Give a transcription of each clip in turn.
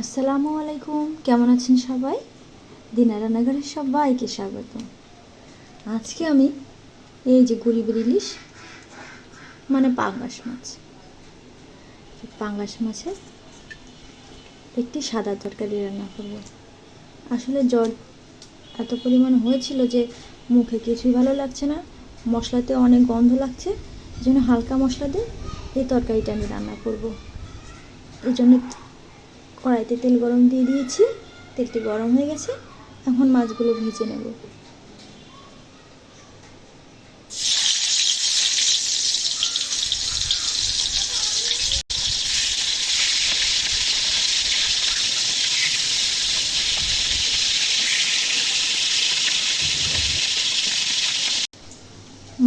আসসালামু আলাইকুম। কেমন আছেন সবাই? দিনা রান্নাঘরের সবাইকে স্বাগত। আজকে আমি এই যে গরিবের ইলিশ মানে পাঙ্গাস মাছ। পাঙ্গাস মাছের একটি সাদা তরকারি রান্না করব। আসলে জ্বর এত পরিমাণ হয়েছিল যে মুখে কিছুই ভালো লাগছে না। মশলাতে অনেক গন্ধ লাগছে জন্য হালকা মশলা দিয়ে এই তরকারিটা আমি রান্না করব। এই জন্য কড়াইতে তেল গরম দিয়ে দিয়েছি। তেলটি গরম হয়ে গেছে। এখন মাছগুলো ভেজে নেব।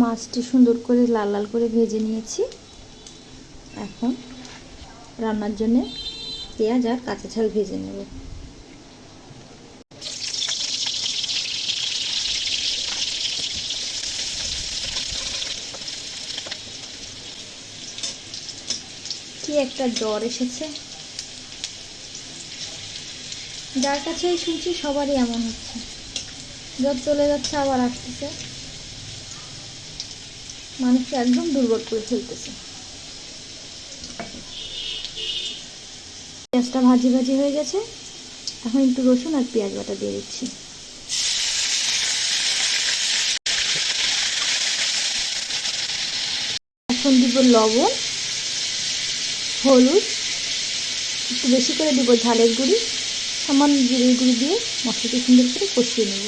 মাছটি সুন্দর করে লাল লাল করে ভেজে নিয়েছি। এখন রান্নার জন্যে পেঁয়াজ আর কাঁচা ঝাল ভেজে নেব। কি একটা জ্বর এসেছে? যার কাছে শুনছি সবারই এমন হচ্ছে। জ্বর চলে যাচ্ছে, আবার আসতেছে। মানুষকে একদম দুর্বল করে ফেলতেছে। পেঁয়াজটা ভাজি ভাজি হয়ে গেছে। এখন একটু রসুন আর পেঁয়াজ বাটা দিয়ে দিচ্ছি। এখন দিব লবণ, হলুদ, একটু বেশি করে দিব ঝালের গুঁড়ি, সামান্য জিরের গুঁড়ি দিয়ে মশলাটি সুন্দর করে কষিয়ে নেব।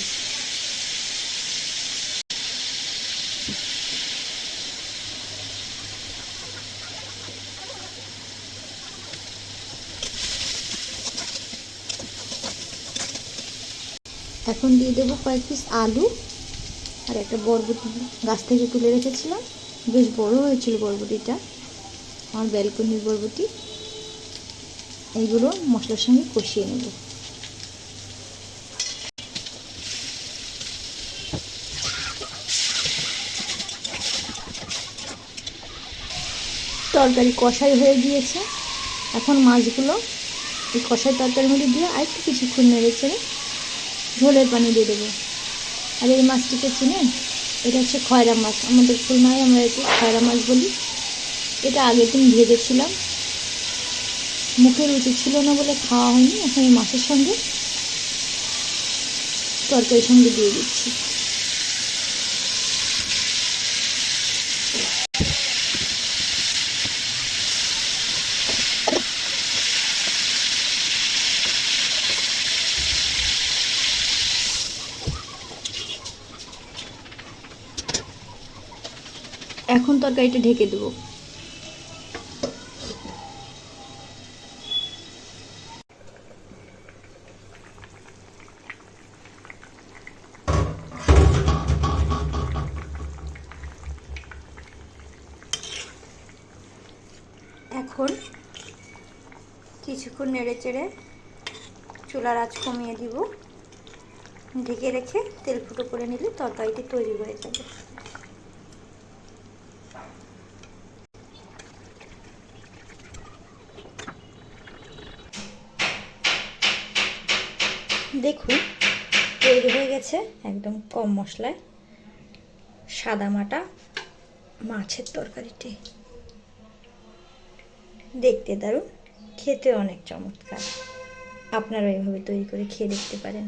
এখন দিয়ে দেবো কয়েক পিস আলু আর একটা বরবটি। গাছ থেকে তুলে রেখেছিলাম। বেশ বড় হয়েছিল বরবটিটা। আমার ব্যালকনির বরবটি। এইগুলো মশলার সঙ্গে কষিয়ে নেব। তরকারি কষাই হয়ে গিয়েছে। এখন মাছগুলো এই কষাই তরকারির মধ্যে দিয়ে আর একটু কিছুক্ষণ নেড়ে চেড়ে ঝোলের পানি দিয়ে দেবো। আর এই মাছটিকে চিনেন এটা হচ্ছে খয়রা মাছ। আমাদের খুলনায় আমরা এটি খয়রা মাছ বলি। এটা আগের দিন ভেজেছিলাম। মুখে রুচি ছিল না বলে খাওয়া হয়নি, এখন এই মাছের সঙ্গে তরকারির সঙ্গে দিয়ে দিচ্ছি। এখন তরকারিটা ঢেকে দেবো। এখন কিছুক্ষণ নেড়ে চেড়ে চুলার আঁচ কমিয়ে দিব। ঢেকে রেখে তেল ফুটো করে নিলে তরকারিটি তৈরি হয়ে যাবে। দেখুন, তৈরি হয়ে গেছে একদম কম মশলায় সাদা মাটা মাছের তরকারিটি। দেখতে দারুণ, খেতে অনেক চমৎকার। আপনারা এইভাবে তৈরি করে খেয়ে দেখতে পারেন।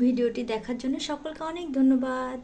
ভিডিওটি দেখার জন্য সকলকে অনেক ধন্যবাদ।